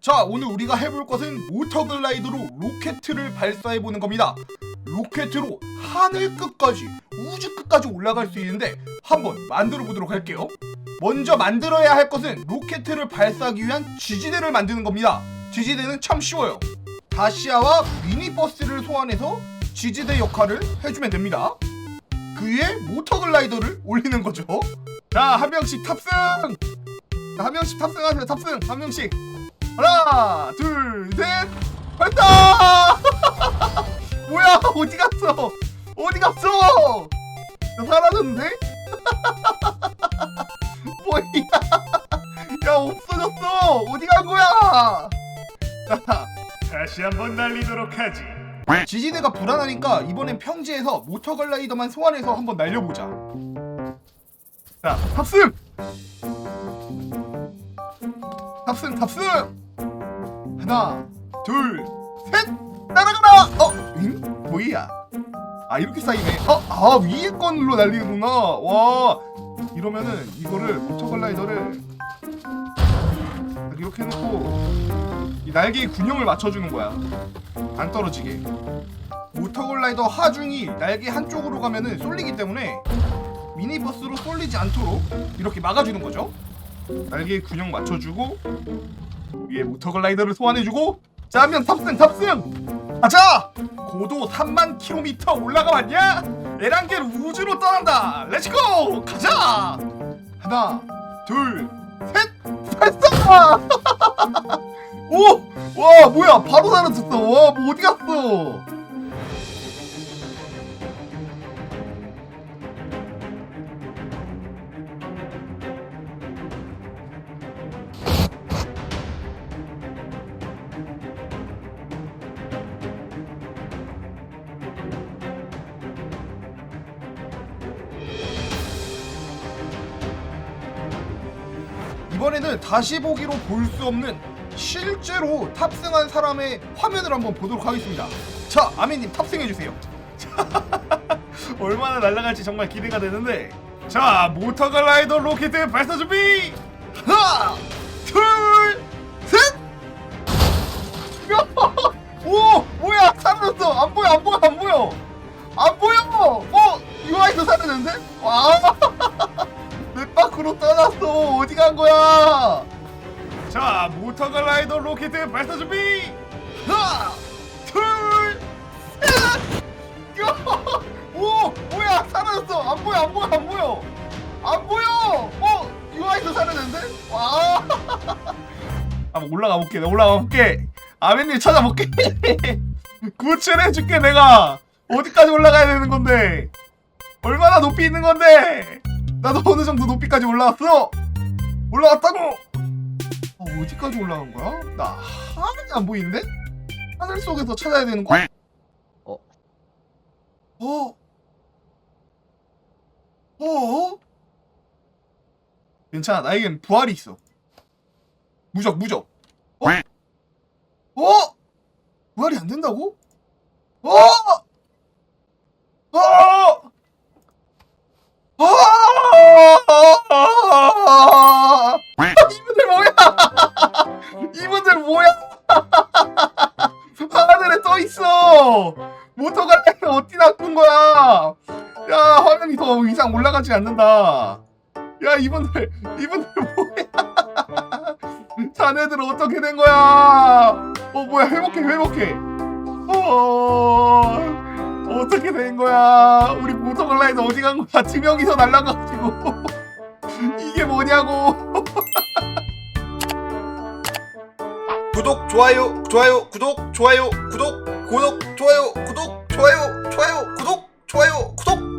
자, 오늘 우리가 해볼 것은 모터글라이더로 로켓을 발사해보는 겁니다. 로켓으로 하늘 끝까지, 우주 끝까지 올라갈 수 있는데 한번 만들어 보도록 할게요. 먼저 만들어야 할 것은 로켓을 발사하기 위한 지지대를 만드는 겁니다. 지지대는 참 쉬워요. 다시아와 미니버스를 소환해서 지지대 역할을 해주면 됩니다. 그 위에 모터글라이더를 올리는 거죠. 자, 한 명씩 탑승! 자, 한 명씩 탑승하세요, 탑승! 한 명씩! 하나, 둘, 셋, 발사! 뭐야, 어디 갔어? 어디 갔어? 나 사라졌는데? 뭐야? 야, 없어졌어! 어디 간 거야? 자, 다시 한번 날리도록 하지. 지지대가 불안하니까 이번엔 평지에서 모터글라이더만 소환해서 한번 날려보자. 자, 탑승! 탑승, 탑승! 하나, 둘, 셋! 날아가라! 어? 응? 뭐야? 아, 이렇게 쌓이네. 어? 아, 위에 건로 날리는구나. 와. 이러면은 이거를 모터글라이더를 이렇게 해놓고 이 날개의 균형을 맞춰주는 거야. 안 떨어지게. 모터글라이더 하중이 날개 한쪽으로 가면은 쏠리기 때문에 미니버스로 쏠리지 않도록 이렇게 막아주는 거죠. 날개 균형 맞춰주고 위에 모터글라이더를 소환해주고 명 탑승 탑승! 가자! 고도 3만 킬로미터 올라가 봤냐? 에란겔 우주로 떠난다! 렛츠고! 가자! 하나 둘셋! 발사 오! 와 뭐야? 바로 사라졌어. 와 뭐 어디 갔어 이번에는 다시 보기로 볼 수 없는 실제로 탑승한 사람의 화면을 한번 보도록 하겠습니다. 자, 아미님 탑승해 주세요. 얼마나 날아갈지 정말 기대가 되는데. 자, 모터글라이더 로켓 발사 준비. 하나, 둘, 셋. 야! 오, 뭐야? 사라졌어. 안 보여, 안 보여, 안 보여. 안 보여. 어, UI도 사라졌는데? 와. 떠났어. 어디 간 거야? 자, 모터글라이더 로켓 발사 준비. 하나, 둘, 셋. 야! 오, 뭐야? 사라졌어. 안 보여, 안 보여, 안 보여. 안 보여. 어, UI도 사라졌는데? 와. 한번 올라가 볼게. 내가 올라가 볼게. 아멘님 찾아볼게. 구출해 줄게 내가. 어디까지 올라가야 되는 건데? 얼마나 높이 있는 건데? 나도 어느 정도 높이까지 올라왔어. 올라왔다고. 어, 어디까지 올라간 거야? 나 하늘이 안 보이는데? 하늘 속에서 찾아야 되는 거야? 어? 어? 어? 괜찮아. 나에겐 부활이 있어. 무적, 무적. 어? 어? 부활이 안 된다고? 어? 어? 모터가 어디 놔둔 거야? 야 화면이 더 이상 올라가지 않는다. 야 이분들 이분들 뭐야? 자네들 어떻게 된 거야? 어 뭐야 회복해 회복해. 어 어떻게 된 거야? 우리 모터글라이더 어디 간 거야? 두 명이서 날라가지고 이게 뭐냐고? 구독 좋아요 좋아요 구독 좋아요 구독 구독 좋아요 구독 좋아요 좋아요 구독 좋아요 구독